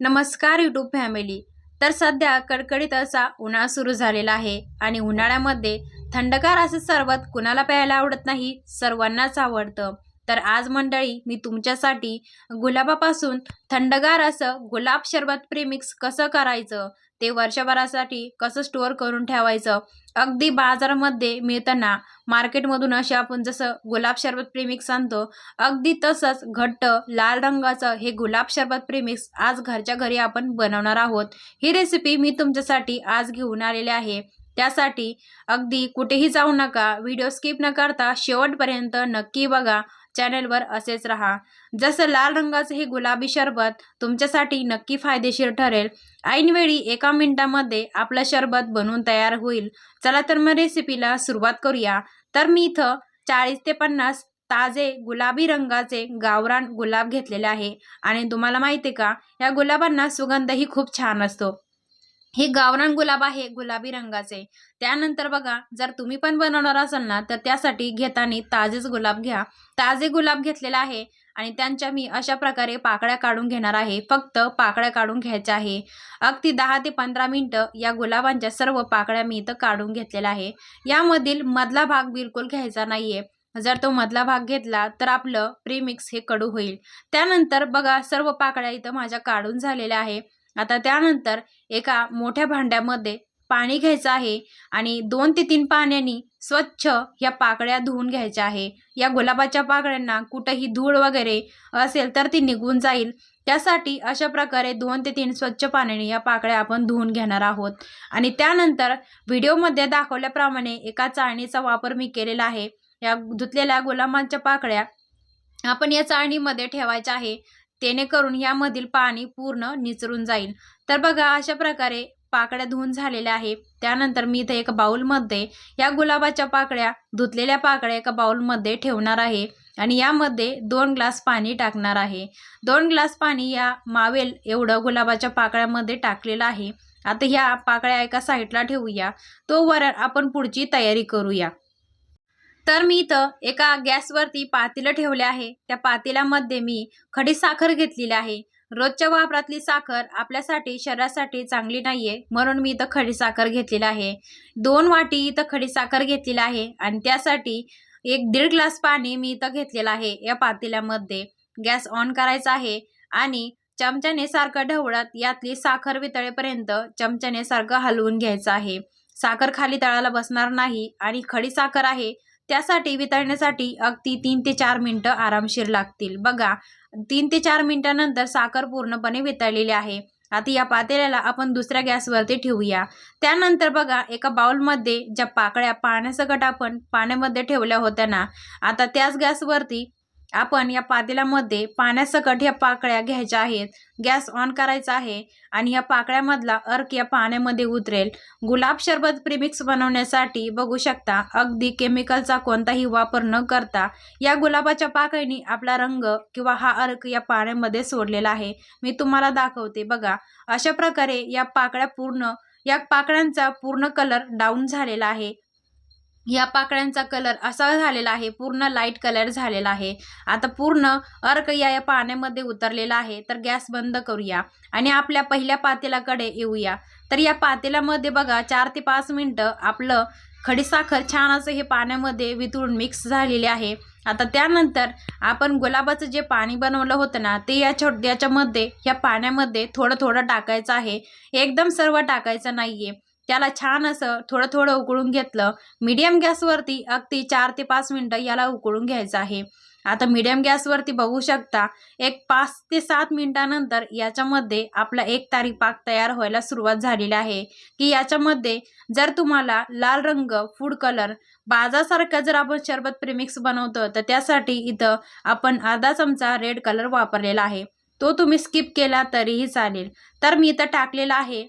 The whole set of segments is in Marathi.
नमस्कार यूट्यूब फॅमिली तर सध्या कडकडीत असा उन्हाळा सुरू झालेला आहे आणि उन्हाळ्यामध्ये थंडगार असं सरबत कुणाला प्यायला आवडत नाही? सर्वांनाच आवडतं. तर आज मंडळी मी तुमच्यासाठी गुलाबापासून थंडगार असं गुलाब शरबत प्रेमिक्स कसं करायचं ते वर्षभरासाठी कसं स्टोअर करून ठेवायचं अगदी बाजारामध्ये मिळताना मार्केटमधून असे आपण जसं गुलाब शरबत प्रेमिक्स आणतो अगदी तसंच घट्ट लाल रंगाचं हे गुलाब शरबत प्रेमिक्स आज घरच्या घरी आपण बनवणार आहोत. ही रेसिपी मी तुमच्यासाठी आज घेऊन आलेली आहे. त्यासाठी अगदी कुठेही जाऊ नका व्हिडिओ स्किप न करता शेवटपर्यंत नक्की बघा. चॅनेलवर असेच राहा. जसं लाल रंगाचं हे गुलाबी शरबत तुमच्यासाठी नक्की फायदेशीर ठरेल. ऐनवेळी एका मिनिटामध्ये आपलं शरबत बनवून तयार होईल. चला तर मग रेसिपीला सुरुवात करूया. तर मी इथं चाळीस ते पन्नास ताजे गुलाबी रंगाचे गावरान गुलाब घेतलेले आहे. आणि तुम्हाला माहिती आहे का या गुलाबांना सुगंधही खूप छान असतो. हे गावरान गुलाब आहे गुलाबी रंगाचे. त्यानंतर बघा जर तुम्ही पण बनवणार असाल ना तर त्यासाठी घेताना ताजेच गुलाब घ्या. ताजे गुलाब घेतलेला आहे आणि त्यांच्या मी अशा प्रकारे पाकळ्या काढून घेणार आहे. फक्त पाकळ्या काढून घ्यायच्या आहे. अगदी दहा ते पंधरा मिनटं या गुलाबांच्या सर्व पाकळ्या मी इथं काढून घेतलेल्या आहे. यामधील मधला भाग बिलकुल घ्यायचा नाहीये. जर तो मधला भाग घेतला तर आपलं प्रीमिक्स हे कडू होईल. त्यानंतर बघा सर्व पाकळ्या इथं माझ्या काढून झालेल्या आहे. आता त्यानंतर एका मोठ्या भांड्यामध्ये पाणी घ्यायचं आहे आणि दोन ते तीन पाण्याने स्वच्छ या पाकळ्या धुवून घ्यायच्या आहे. या गुलाबाच्या पाकळ्यांना कुठंही धूळ वगैरे असेल तर ती निघून जाईल. त्यासाठी अशा प्रकारे दोन ते तीन स्वच्छ पाण्याने या पाकळ्या आपण धुवून घेणार आहोत. आणि त्यानंतर व्हिडिओमध्ये दाखवल्याप्रमाणे एका चाळणीचा वापर मी केलेला आहे. या धुतलेल्या गुलाबांच्या पाकळ्या आपण या चाळणीमध्ये ठेवायच्या आहे. जेणेकरून यामधील पाणी पूर्ण निचरून जाईल. तर बघा अशा प्रकारे पाकळ्या धुवून झालेल्या आहे त्यानंतर मी इथे एका बाउलमध्ये या गुलाबाच्या पाकळ्या धुतलेल्या पाकळ्या एका बाउलमध्ये ठेवणार आहे. आणि यामध्ये दोन ग्लास पाणी टाकणार आहे. दोन ग्लास पाणी या मावेल एवढं गुलाबाच्या पाकळ्यामध्ये टाकलेलं आहे. आता ह्या पाकळ्या एका साईडला ठेवूया. तोवर आपण पुढची तयारी करूया. तर मी इथं एका गॅसवरती पातेलं ठेवले आहे. त्या पातेल्यामध्ये मी खडी साखर घेतलेली आहे. रोजच्या वापरातली साखर आपल्यासाठी शरीरासाठी चांगली नाहीये म्हणून मी इथं खडी साखर घेतलेली आहे. दोन वाटी इथं खडी साखर घेतलेली आहे आणि त्यासाठी एक दीड ग्लास पाणी मी इथं घेतलेलं आहे या पातेल्यामध्ये. गॅस ऑन करायचा आहे आणि चमच्याने सारखं ढवळत यातली साखर वितळेपर्यंत चमच्याने सारखं हलवून घ्यायचं आहे. साखर खाली तळाला बसणार नाही आणि खडी साखर आहे त्यासाठी वितळण्यासाठी अगदी तीन ते चार मिनटं आरामशीर लागतील. बघा तीन ते चार मिनटानंतर साखर पूर्णपणे वितळलेली आहे. आता या पातेल्याला आपण दुसऱ्या गॅसवरती ठेवूया. त्यानंतर बघा एका बाउलमध्ये ज्या पाकळ्या पाण्यासकट आपण पाण्यामध्ये ठेवल्या होत्या ना आता त्याच गॅसवरती आपण या पातेल्यामध्ये पाण्यासकट ह्या पाकळ्या घ्यायच्या आहेत. गॅस ऑन करायचा आहे आणि या पाकळ्यामधला अर्क या पाण्यामध्ये उतरेल. गुलाब शरबत प्रीमिक्स बनवण्यासाठी बघू शकता अगदी केमिकलचा कोणताही वापर न करता या गुलाबाच्या पाकळीने आपला रंग किंवा हा अर्क या पाण्यामध्ये सोडलेला आहे. मी तुम्हाला दाखवते बघा अशा प्रकारे या पाकळ्या पूर्ण या पाकळ्यांचा पूर्ण कलर डाऊन झालेला आहे. या पाकळ्यांचा कलर असा झालेला आहे. पूर्ण लाइट कलर झालेला आहे. आता पूर्ण अर्क या या पाण्यामध्ये उतरलेला आहे. तर गॅस बंद करूया आणि आपल्या पहिल्या पातेलाकडे येऊया. तर या पातेल्यामध्ये बघा चार ते पाच मिनटं आपलं खडीसाखर छान असं हे पाण्यामध्ये वितळून मिक्स झालेले आहे. आता त्यानंतर आपण गुलाबाचं जे पाणी बनवलं होतं ना ते या छोट याच्यामध्ये या पाण्यामध्ये थोडं थोडं टाकायचं आहे. एकदम सर्व टाकायचं नाहीये. त्याला छान असं थोडं थोडं उकळून घेतलं. मीडियम गॅसवरती अगदी चार ते पाच मिनटं याला उकळून घ्यायचं आहे. आता मीडियम गॅसवरती बघू शकता एक पाच ते सात मिनिटानंतर याच्यामध्ये आपला एक तारी पाक तयार व्हायला सुरुवात झालेली आहे. की याच्यामध्ये जर तुम्हाला लाल रंग फूड कलर बाजासारखा जर आपण शरबत प्रिमिक्स बनवतो तर त्यासाठी इथं आपण अर्धा चमचा रेड कलर वापरलेला आहे. तो तुम्ही स्किप केला तरीही चालेल. तर मी इथं टाकलेला आहे.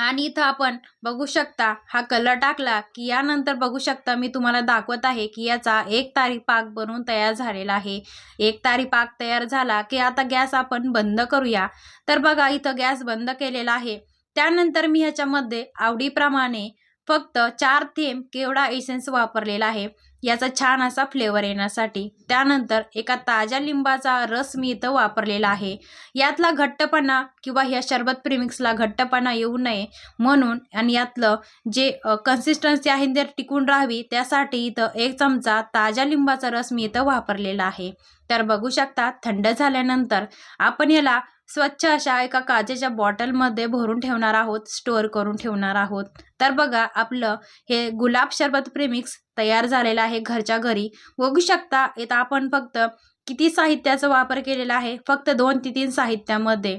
आणि इथं आपण बघू शकता हा कलर टाकला की यानंतर बघू शकता मी तुम्हाला दाखवत आहे की याचा एक तारी पाक बनवून तयार झालेला आहे. एक तारी पाक तयार झाला की आता गॅस आपण बंद करूया. तर बघा इथं गॅस बंद केलेला आहे. त्यानंतर मी ह्याच्यामध्ये आवडीप्रमाणे फक्त चार थेंब केवडा एसेन्स वापरलेला आहे. याचा छान असा फ्लेवर येण्यासाठी. त्यानंतर एका ताज्या लिंबाचा रस मी इथं वापरलेला आहे. यातला घट्टपणा किंवा ह्या शरबत प्रिमिक्सला घट्टपणा येऊ नये म्हणून आणि यातलं जे कन्सिस्टन्सी आहे ते टिकून राहावी त्यासाठी इथं एक चमचा ताज्या लिंबाचा रस मी इथं वापरलेला आहे. तर बघू शकता थंड झाल्यानंतर आपण याला स्वच्छ अशा एका काचेच्या बॉटलमध्ये भरून ठेवणार आहोत स्टोअर करून ठेवणार आहोत. तर बघा आपलं हे गुलाब शरबत प्रेमिक्स तयार झालेलं आहे घरच्या घरी. बघू शकता येतं आपण फक्त किती साहित्याचा वापर केलेला आहे? फक्त दोन ते तीन साहित्यामध्ये.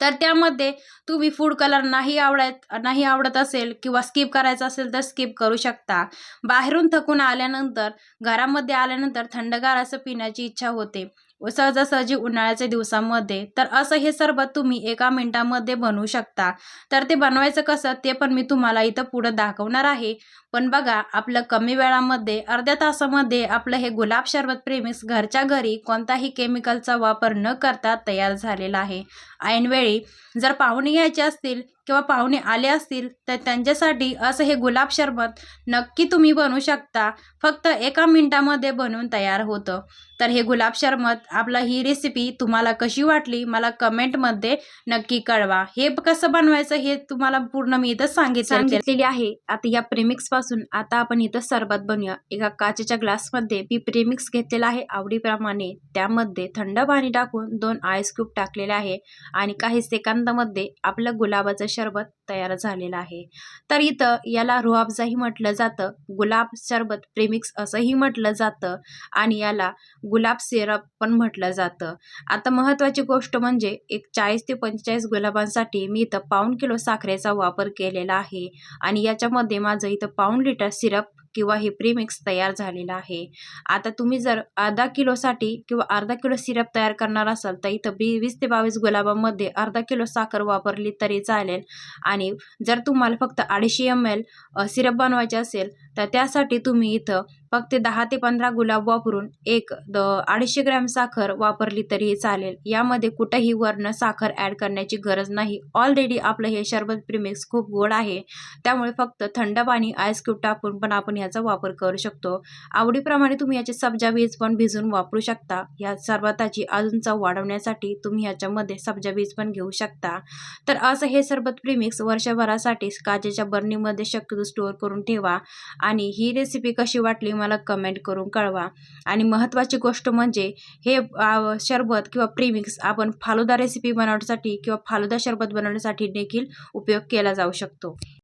तर त्यामध्ये तुम्ही फूड कलर नाही आवडत नाही आवडत असेल किंवा स्किप करायचं असेल तर स्किप करू शकता. बाहेरून थकून आल्यानंतर घरामध्ये आल्यानंतर थंडगार असं पिण्याची इच्छा होते. व सहजासहजी उन्हाळ्याच्या दिवसामध्ये. तर असं हे सरबत तुम्ही एका मिनिटामध्ये बनवू शकता. तर ते बनवायचं कसं ते पण मी तुम्हाला इथं पुढं दाखवणार आहे. पण बघा आपलं कमी वेळामध्ये अर्ध्या तासामध्ये आपलं हे गुलाब सरबत प्रेमिक्स घरच्या घरी कोणताही केमिकलचा वापर न करता तयार झालेला आहे. ऐनवेळी जर पाहुणे घ्यायचे असतील किंवा पाहुणे आले असतील तर त्यांच्यासाठी असं हे गुलाब शरबत नक्की तुम्ही बनवू शकता. फक्त एका मिनिटामध्ये बनवून तयार होतं. तर हे गुलाब शरबत आपला ही रेसिपी तुम्हाला कशी वाटली मला कमेंटमध्ये नक्की कळवा. हे कसं बनवायचं हे तुम्हाला पूर्ण मी इथं सांगितलं सांगितलेली आहे. आता या प्रेमिक्सपासून आता आपण इथं सरबत बनवूया. एका काचेच्या ग्लासमध्ये मी प्रेमिक्स घेतलेला आहे आवडीप्रमाणे. त्यामध्ये थंड पाणी टाकून दोन आईस क्यूब टाकलेले आहे. आणि काही सेकंदामध्ये आपलं गुलाबाचं शरबत तयार झालेलं आहे. तर इथं याला रुआबजाही म्हटलं जातं गुलाब शरबत प्रेमिक्स असंही म्हटलं जातं आणि याला गुलाब सिरप पण म्हटलं जातं. आता महत्त्वाची गोष्ट म्हणजे एक चाळीस ते पंचेचाळीस गुलाबांसाठी मी इथं पाऊण किलो साखरेचा वापर केलेला आहे आणि याच्यामध्ये माझं इथं पाऊण लिटर सिरप किंवा हे प्रीमिक्स तयार झालेलं आहे. आता तुम्ही जर अर्धा किलोसाठी किंवा अर्धा किलो सिरप तयार करणार असाल तर इथं बी वीस ते बावीस गुलाबामध्ये अर्धा किलो साखर वापरली तरी चालेल. आणि जर तुम्हाला फक्त अडीचशे एम एल सिरप बनवायचे असेल तर त्यासाठी तुम्ही इथं फक्त दहा ते पंधरा गुलाब वापरून एक द अडीचशे ग्रॅम साखर वापरली तरीही चालेल. यामध्ये कुठंही वर्ण साखर ॲड करण्याची गरज नाही. ऑलरेडी आपलं हे शरबत प्रिमिक्स खूप गोड आहे. त्यामुळे फक्त थंड पाणी आईस्क्यूब टाकून पण आपण याचा वापर करू शकतो. आवडीप्रमाणे तुम्ही याचे सब्जा बीज पण भिजून वापरू शकता. या सरबताची अजून चव वाढवण्यासाठी तुम्ही याच्यामध्ये सब्जा बीज पण घेऊ शकता. तर असं हे सरबत प्रिमिक्स वर्षभरासाठी काचेच्या बर्नीमध्ये शक्यतो स्टोअर करून ठेवा. आणि ही रेसिपी कशी वाटली मला कमेंट करून कळवा. आणि महत्त्वाची गोष्ट म्हणजे हे शरबत किंवा प्रीमिक्स आपण फालुदा रेसिपी बनवण्यासाठी किंवा फालुदा शरबत बनवण्यासाठी देखील उपयोग केला जाऊ शकतो.